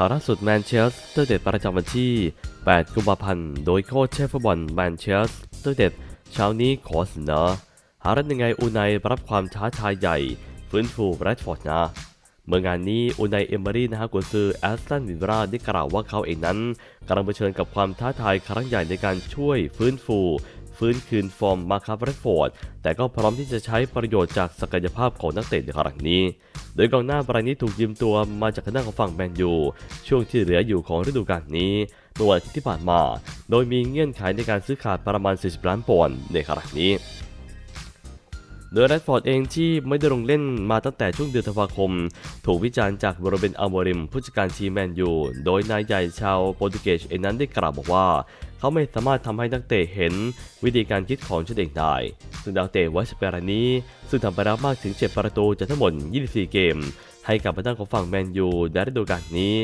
ข่าวล่าสุดแมนเชสเตอร์เด็ดประจำวันที่ 8 กุมภาพันธ์ โดยโค้ชเชฟฟุตบอลแมนเชสเตอร์เด็ดเช้านี้ขอเสนอหารัฐยังไงอูไนรับความท้าทายใหญ่ ฟื้นฟูแรดฟอร์ดนะ เมื่องานนี้อูไนเอมเบอรี่นะฮะกุนซือแอสตันวิลราได้กล่าวว่าเขาเองนั้นกำลังเผชิญกับความท้าทายครั้งใหญ่ในการช่วยฟื้นฟูฟื้นคืนฟอร์มมาคาร์แรดฟอร์ดแต่ก็พร้อมที่จะใช้ประโยชน์จากศักยภาพของนักเตะในครั้งนี้ โดยกองหน้ารายนี้ถูกยืมตัวมาจากคณะของฝั่งแมนยูช่วงที่เหลืออยู่ของฤดูกาลนี้เมื่อวันอาทิตย์ที่ผ่านมา โดยมีเงื่อนไขในการซื้อขาดประมาณ 40 ล้านปอนด์ในครั้งนี้ โดยแรดฟอร์ดเองที่ไม่ได้ลงเล่นมาตั้งแต่ช่วงเดือนธันวาคม ถูกวิจารณ์จากบริเบนอัลโมริมผู้จัดการทีมแมนยู โดยนายใหญ่ชาวโปรตุเกสเองนั้นได้กล่าวบอกว่า เขาไม่สามารถทำให้นักเตะเห็นวิธีการคิดของชุดเองได้ ซึ่งดาวเตะวัย18รานี้ ซึ่งทำไปแล้วมากถึง 7 ประตูจากทั้งหมด 24 เกม ให้กับประธานของฝั่งแมนยูในฤดูกาลนี้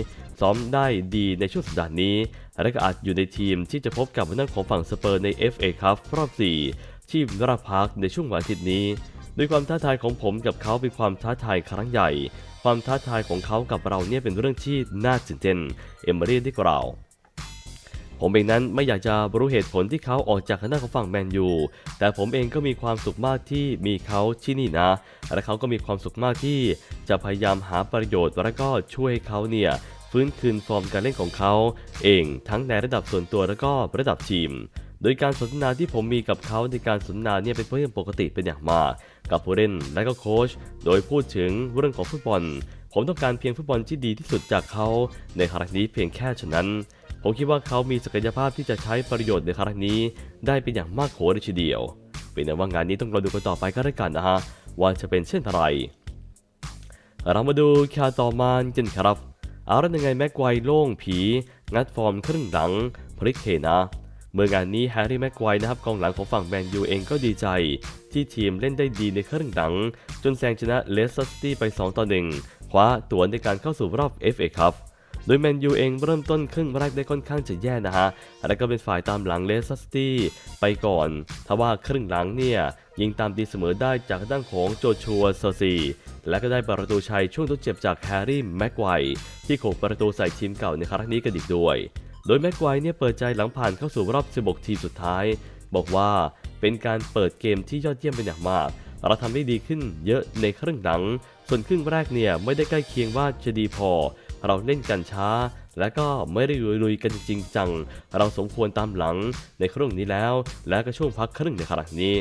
ซ้อมได้ดีในช่วงสัปดาห์นี้ และก็อาจอยู่ในทีมที่จะพบกับประธานของฝั่งสเปอร์ใน FA ครับรอบ 4 ที่วราพาร์คในช่วงวันอาทิตย์นี้ด้วยความท้าทายของผมกับเขาเป็นความท้าทายครั้งใหญ่ ความท้าทายของเขากับเราเนี่ยเป็นเรื่องที่น่าตื่นเต้นเอมเบอรี่ได้กล่าวผมเองนั้นไม่อยากจะรู้เหตุผลที่เขาออกจากคณะของฝั่งแมนยู แต่ผมเองก็มีความสุขมากที่มีเขาที่นี่นะ และเขาก็มีความสุขมากที่จะพยายามหาประโยชน์และก็ช่วยให้เขาเนี่ยฟื้นคืนฟอร์มการเล่นของเขา เองทั้งในระดับส่วนตัวและก็ระดับทีม โดยการสนทนาที่ผมมีกับเขาในการสนทนาเนี่ยเป็นเรื่องปกติเป็นอย่างมากกับผู้เล่นและก็โค้ชโดยพูดถึงเรื่องของฟุตบอล ผมต้องการเพียงฟุตบอลที่ดีที่สุดจากเขาในครั้งนี้เพียงแค่ฉะนั้น ผมคิดว่าเขามีศักยภาพที่จะใช้ประโยชน์ในครั้งนี้ ได้เป็นอย่างมากโขเลยทีเดียว เป็นแต่ว่างานนี้ต้องรอดูกันต่อไปก็แล้วกันนะฮะว่าจะเป็นเช่นไรเรามาดูข่าตอมานกันครับเอาแล้วยังไงแม็กไกวโล่งผี งัดฟอร์มครึ่งหลังพลิกเทนะ เมื่องานนี้แฮร์รี่แม็กไกวนะครับกองหลังของฝั่งแมนยูเองก็ดีใจ ที่ทีมเล่นได้ดีในครึ่งหลัง จนแซงชนะเลสเตอร์ซิตี้ไป 2 ต่อ 1 คว้าตั๋วในการเข้าสู่รอบ FA ครับโดยแมนยูเองเริ่มต้นครึ่งแรกได้ค่อนข้างจะแย่นะฮะ และก็เป็นฝ่ายตามหลังเลสเตอร์ซิตี้ไปก่อน ทว่าครึ่งหลังเนี่ย ยิงตามตีเสมอได้จากด้านของโจชัวเซอร์ซี และก็ได้ประตูชัยช่วงทดเจ็บจากแฮร์รี่แม็กไกวที่โขกประตูใส่ทีมเก่าในครั้งนี้กันอีกด้วย โดยแม็กไกวเนี่ยเปิดใจหลังผ่านเข้าสู่รอบ 16 ทีมสุดท้าย บอกว่าเป็นการเปิดเกมที่ยอดเยี่ยมเป็นอย่างมาก เราทำได้ดีขึ้นเยอะในครึ่งหลัง ส่วนครึ่งแรกเนี่ยไม่ได้ใกล้เคียงว่าจะดีพอ เราเล่นกันช้า และก็ไม่ได้ลุยๆกันจริงจัง เราสมควรตามหลังในครึ่งนี้แล้ว และก็ช่วงพักครึ่งในขณะนี้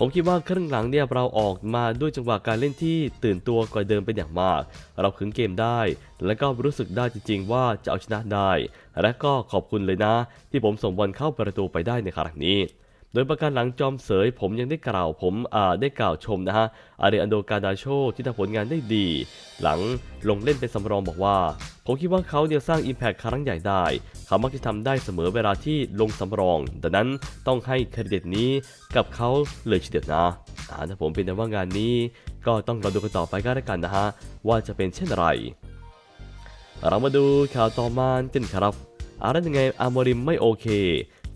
ผมคิดว่าครึ่งหลังเนี่ยเราออกมาด้วยจังหวะการเล่นที่ตื่นตัวกว่าเดิมเป็นอย่างมาก เราขึงเกมได้ และก็รู้สึกได้จริง ๆ ว่าจะเอาชนะได้ และก็ขอบคุณเลยนะ ที่ผมส่งบอลเข้าประตูไปได้ในครั้งนี้ โดยประการหลังจอมเสยผมยังได้กล่าวผมอ่าได้กล่าวชมนะฮะอาเรอันโดกาดาโชที่ทำผลงานได้ดี หลังลงเล่นเป็นสำรองบอกว่า ผมคิดว่าเขาเนี่ยสร้าง Impact ครั้งใหญ่ได้เขามักจะทำได้เสมอเวลาที่ลงสำรอง ดังนั้นต้องให้เครดิตนี้กับเขาเลยทีเดียวนะอ่าถ้าผมเป็นแต่ว่างานนี้ ก็ต้องรอดูกันต่อไปก็แล้วกันนะฮะว่าจะเป็นเช่นไร เรามาดูข่าวต่อมากันครับอารันยังไงอาร์โมริมไม่โอเค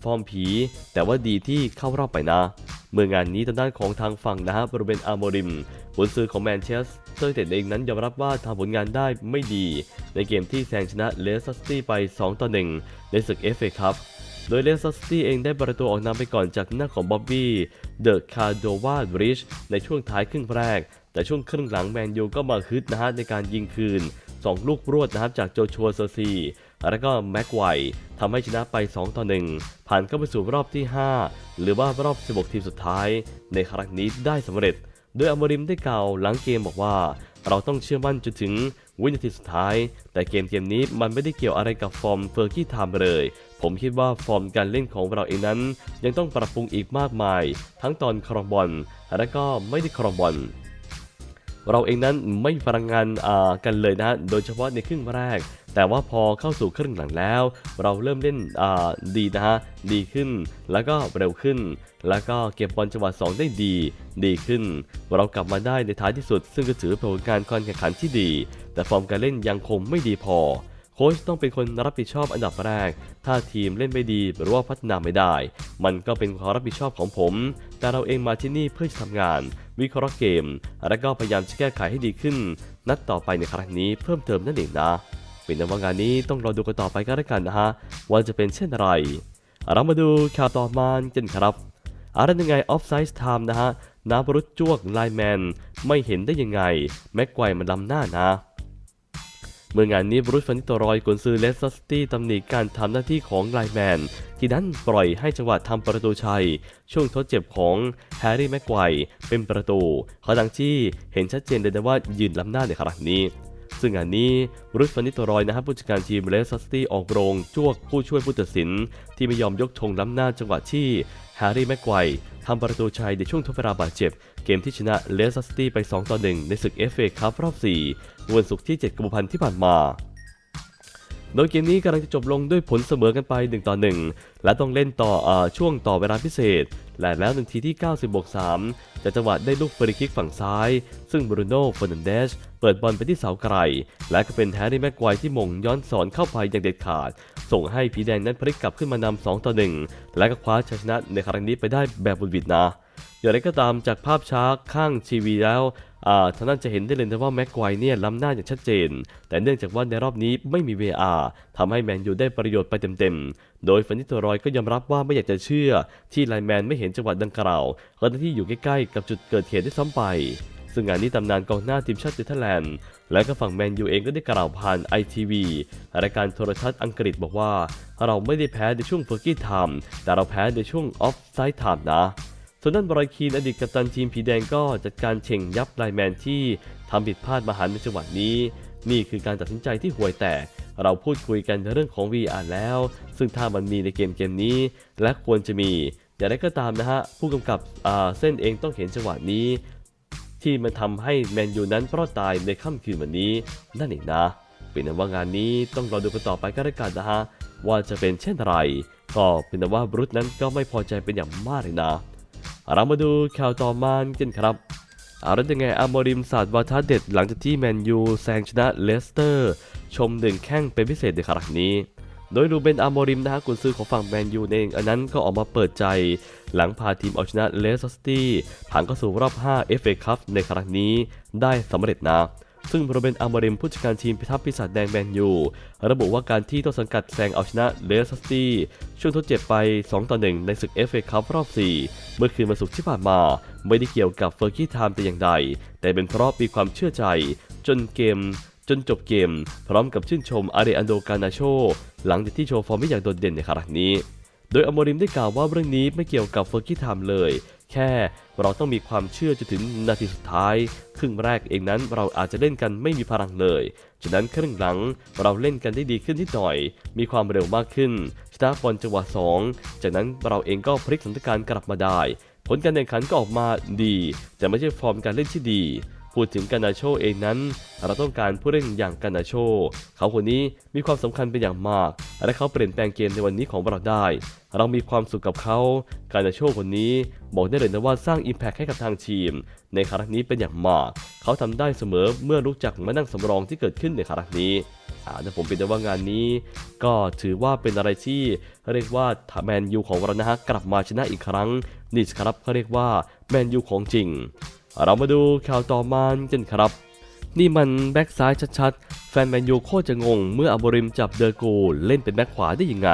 ฟอร์มผี แต่ว่าดีที่เข้ารอบไปนะ เมื่องานนี้ทางด้านของทางฝั่งนะฮะบริเวณอาร์โมริมผลซื้อของแมนเชสเตอร์เต็ดเองนั้นยอมรับว่าทำผลงานได้ไม่ดี ในเกมที่แซงชนะเลสเตอร์ซิตี้ไป 2 ต่อ 1 ในศึก FA ครับโดยเลสเตอร์ซิตี้เองได้ประตูออกนำไปก่อนจากหน้าของบ๊อบบี้เดอะคาโดวาบริชในช่วงท้ายครึ่งแรก แต่ช่วงครึ่งหลังแมนยูก็มาฮึดนะฮะในการยิงคืน 2 ลูกรวดนะครับจากโจชัวเซอร์ซี แล้วก็แม็กไวทำให้ชนะไป 2 ต่อ 1 ผ่านเข้าไปสู่รอบที่ 5 หรือว่ารอบ 16 ทีมสุดท้าย ในครั้งนี้ได้สำเร็จ โดยอมริมได้กล่าวหลังเกมบอกว่า เราต้องเชื่อมั่นจนถึงวินาทีสุดท้าย แต่เกมเกมนี้มันไม่ได้เกี่ยวอะไรกับฟอร์มเฟอร์กี้ไทม์เลย ผมคิดว่าฟอร์มการเล่นของเราเองนั้น ยังต้องปรับปรุงอีกมากมาย ทั้งตอนครองบอลและก็ไม่ได้ครองบอลเราเองนั้นไม่พลังงานอ่ากันเลยนะ โดยเฉพาะในครึ่งแรก แต่ว่าพอเข้าสู่ครึ่งหลังแล้ว เราเริ่มเล่นดีนะฮะดีขึ้น แล้วก็เร็วขึ้น แล้วก็เก็บบอลจังหวะ2ได้ดี ดีขึ้น เรากลับมาได้ในท้ายที่สุด ซึ่งก็ถือเป็นผลการการแข่งขันที่ดี แต่ฟอร์มการเล่นยังคงไม่ดีพอโค้ชต้องเป็นคนรับผิดชอบอันดับแรก ถ้าทีมเล่นไม่ดีหรือว่าพัฒนาไม่ได้ มันก็เป็นความรับผิดชอบของผม แต่เราเองมาที่นี่เพื่อจะทำงาน วิเคราะห์เกม และก็พยายามจะแก้ไขให้ดีขึ้น นัดต่อไปในครั้งนี้เพิ่มเติมนั่นเองนะ เป็นแต่ว่างานนี้ต้องรอดูกันต่อไปก็แล้วกันนะฮะว่าจะเป็นเช่นไร เรามาดูข่าวต่อมากันครับอะไรยังไงออฟไซส์ไทม์นะฮะนาบรุษจวกไลแมน ไม่เห็นได้ยังไง แม็กไกวมันล้ำหน้านะเมื่องานนี้บรูซฟันนิตรอยกุนซือเลสซัสตี้ตำหนิการทำหน้าที่ของไลแมน ที่นั้นปล่อยให้จังหวะทำประตูชัย ช่วงทดเจ็บของแฮร์รี่แม็กไกวเป็นประตูเขณะที่เห็นชัดเจนเลยนะว่ายืนล้ำหน้าในครั้งนี้ ซึ่งงานนี้รูซฟันนิตรอยนะครับผู้จัดการทีมเลสซัสตี้ออกโรงจวกผู้ช่วยผู้ตัดสิน ที่ไม่ยอมยกธงล้ำหน้าจังหวะที่แฮร์รี่แม็กไกวทำประตูชัยในช่วงทดเวลาบาดเจ็บ เกมที่ชนะเลสซัสตี้ไป 2 ต่อ 1 ในศึก FA คัพรอบ 4 วันศุกร์ที่ 7 กุมภาพันธ์ที่ผ่านมาโดยเกมนี้กำลังจะจบลงด้วยผลเสมอกันไป 1 ต่อ 1 และต้องเล่นต่อออช่วงต่อเวลาพิเศษ และแล้วนาทีที่ 90บวก3 จากจังหวะได้ลูกฟรีคิกฝั่งซ้าย ซึ่งบรูโน่เฟอร์นันเดสเปิดบอลไปที่เสาไกล และก็เป็นแฮร์รี่แม็กไกวายที่มงย้อนสอนเข้าไปอย่างเด็ดขาด ส่งให้ผีแดงนั้นพลิกกลับขึ้นมานำ2ต่อ1และก็คว้าชัยชนะในครั้งนี้ไปได้แบบบุญวิดนะอย่างไรก็ตามจากภาพช้าข้างทีวีแล้ว่าท่านั้นจะเห็นได้เลยนะว่าแม็กไกว์เนี่ยล้ำหน้าอย่างชัดเจน แต่เนื่องจากว่าในรอบนี้ไม่มี VR ทำให้แมนยูได้ประโยชน์ไปเต็มๆ โดยฟันนิโตรอยก็ยอมรับว่าไม่อยากจะเชื่อ ที่ไลแมนไม่เห็นจังหวะดังกล่าวขณะที่อยู่ใกล้ๆ กับจุดเกิดเหตุได้ซ้ำไป ซึ่งงานนี้ตำนานกองหน้าทีมชาติเนเธอร์แลนด์ และก็ฝั่งแมนยูเองก็ได้กล่าวผ่าน ITV รายการโทรทัศน์อังกฤษบอกว่า เราไม่ได้แพ้ในช่วงเฟอร์กี้ไทม์แต่เราแพ้ในช่วงออฟไซด์ไทม์นะ ส่วนด้านบรอยคีนอดีตกัปตันทีมผีแดงก็จัดการเช่งยับไลแมนที่ทำผิดพลาดมหันในจังหวะนี้ นี่คือการตัดสินใจที่ห่วยแตกเราพูดคุยกันเรื่องของ VR แล้ว ซึ่งถ้ามันมีในเกมเกมนี้ และควรจะมี อย่างไรก็ตามนะฮะ ผู้กำกับเส้นเองต้องเห็นจังหวะนี้ ที่มันทำให้แมนยูนั้นรอดตายในค่ำคืนวันนี้ นั่นเองนะ เป็นนว่างานนี้ต้องรอดูกันต่อไปก็แล้วกันนะฮะ ว่าจะเป็นเช่นไร ก็เป็นแต่ว่าบรุษนั้นก็ไม่พอใจเป็นอย่างมากเลยนะ เรามาดูข่าวต่อมากันครับเอาแล้วยังไงอาโมริมศาสตร์วาทาเด็ดหลังจากที่แมนยูแซงชนะเลสเตอร์ ชมหนึ่งแข้งเป็นพิเศษในครั้งนี้ โดยรูเบนอาโมริมนะฮะกุนซือของฝั่งแมนยูเองอันนั้นก็ออกมาเปิดใจ หลังพาทีมเอาชนะเลสเตอร์ซิตี้ผ่านเข้าสู่รอบ 5 FA Cup ในครั้งนี้ได้สำเร็จนะ ซึ่งโรเบนอาโมริมผู้จัดการทีมพิทักษ์ปีศาจแดงแมนยูระบุว่าการที่ต้นสังกัดแซงเอาชนะเลสเตอร์ซิตี้ช่วงทดเจ็บไป 2 ต่อ 1 ในศึก FA Cup รอบ 4 เมื่อคืนวันศุกร์ที่ผ่านมา ไม่ได้เกี่ยวกับเฟอร์กี้ไทม์แต่อย่างใด แต่เป็นเพราะมีความเชื่อใจ จนเกม จนจบเกม พร้อมกับชื่นชมอาเรอันโดกานาโช หลังจากที่โชว์ฟอร์มได้อย่างโดดเด่นในครั้งนี้ โดยอโมริมได้กล่าวว่าเรื่องนี้ไม่เกี่ยวกับเฟอร์กี้ไทม์เลย แค่เราต้องมีความเชื่อจนถึงนาทีสุดท้าย ครึ่งแรกเองนั้นเราอาจจะเล่นกันไม่มีพลังเลย ฉะนั้นครึ่งหลังเราเล่นกันได้ดีขึ้นที่หน่อย มีความเร็วมากขึ้น ชนะบอลจังหวะ 2 จากนั้นเราเองก็พลิกสถานการณ์กลับมาได้ ผลการแข่งขันก็ออกมาดี แต่ไม่ใช่ฟอร์มการเล่นที่ดี พูดถึงกานาโชเองนั้น เราต้องการผู้เล่นอย่างกานาโช เขาคนนี้มีความสำคัญเป็นอย่างมาก และเขาเปลี่ยนแปลงเกมในวันนี้ของเราได้ เรามีความสุขกับเขา กานาโชคนนี้บอกได้เลยนะว่าสร้าง Impact ให้กับทางทีม ในครั้งนี้เป็นอย่างมาก เขาทำได้เสมอเมื่อรู้จักมานั่งสำรองที่เกิดขึ้นในครั้งนี้อาแต่ผมเป็นแต่ว่างานนี้ ก็ถือว่าเป็นอะไรที่เรียกว่าแมนยูของเรานะฮะกลับมาชนะอีกครั้งนี่ครับเขาเรียกว่าแมนยูของจริง เรามาดูข่าวต่อมากันครับ นี่มันแบ็กซ้ายชัดๆ แฟนแมนยูโคตรจะงง เมื่ออัมโบริมจับเดอร์โกเล่นเป็นแบ็กขวาได้ยังไง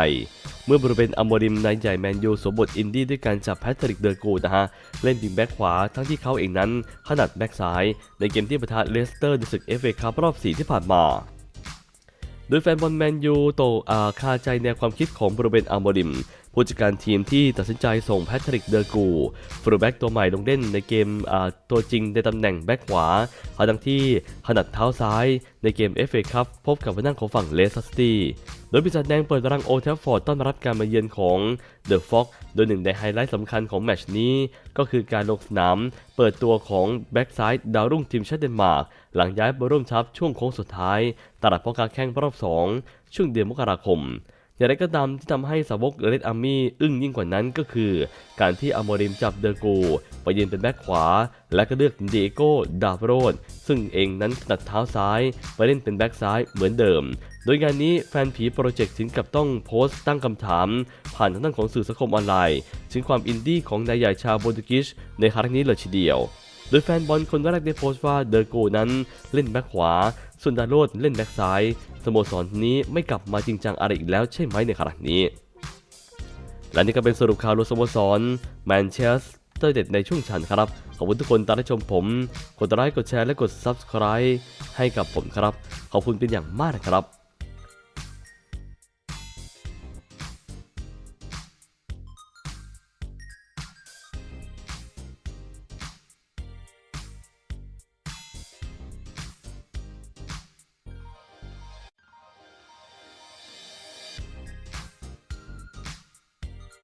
เมื่อบริเวณอัมโบริมนายใหญ่แมนยูสวมบทอินดี้ด้วยการจับแพทริกเดอร์โกนะฮะ เล่นบิงแบ็กขวาทั้งที่เขาเองนั้นขนาดแบ็กซ้าย ในเกมที่ประทะเลสเตอร์ในศึกเอฟเอคัพรอบ4ที่ผ่านมาโดยแฟนบอลแมนยูโตอาคาใจแนวความคิดของบริเวณอาร์โมริม ผู้จัดการทีมที่ตัดสินใจส่งแพทริกเดอร์กูฟรูแบ็กตัวใหม่ลงเล่นในเกมตัวจริงในตำแหน่งแบ็กขวาทั้งที่ถนัดเท้าซ้ายในเกม FA คัพพบกับผู้นั่งของฝั่งเลสเตอร์ซิตี้โดยปีศาจแดงเปิดรังโอเทฟฟอร์ดต้อนรับการมาเยือนของเดอะฟ็อกโดยหนึ่งในไฮไลท์สำคัญของแมชนี้ ก็คือการลงสนามเปิดตัวของแบ็กซ้ายดาวรุ่งทีมชาติเดนมาร์กหลังย้ายมาร่วมทัพช่วงโค้งสุดท้าย ตลาดพราะกาแข่งรอบ 2 ช่วงเดือนมกราคม อย่างไรก็ตามที่ทำให้สาวกเรดอาร์มี่อึ้งยิ่งกว่านั้นก็คือ การที่อโมริมจับเดอร์โกไปยืนเป็นแบ็คขวา และก็เลือกเดโก้ดาบโรดซึ่งเองนั้นถนัดเท้าซ้าย ไปเล่นเป็นแบ็คซ้ายเหมือนเดิม โดยงานนี้แฟนผีโปรเจกต์ถึงกับต้องโพสต์ตั้งคำถาม ผ่านทางด้านของสื่อสังคมออนไลน์ ถึงความอินดี้ของนายใหญ่ชาวโปรตุเกสในครั้งนี้เลยทีเดียว โดยแฟนบอลคนแรกได้โพสต์ว่าเดอโกนั้นเล่นแบ็คขวา ส่วนดาโรดเล่นแบ็คซ้าย สโมสรนี้ไม่กลับมาจริงจังอะไรอีกแล้วใช่ไหมในขณะนี้ และนี่ก็เป็นสรุปข่าวรวมสโมสรแมนเชสเตอร์เด็ดในช่วงชันครับ ขอบคุณทุกคนตามที่ชมผม กดไลค์กดแชร์และกด Subscribe ให้กับผมครับ ขอบคุณเป็นอย่างมากนะครับ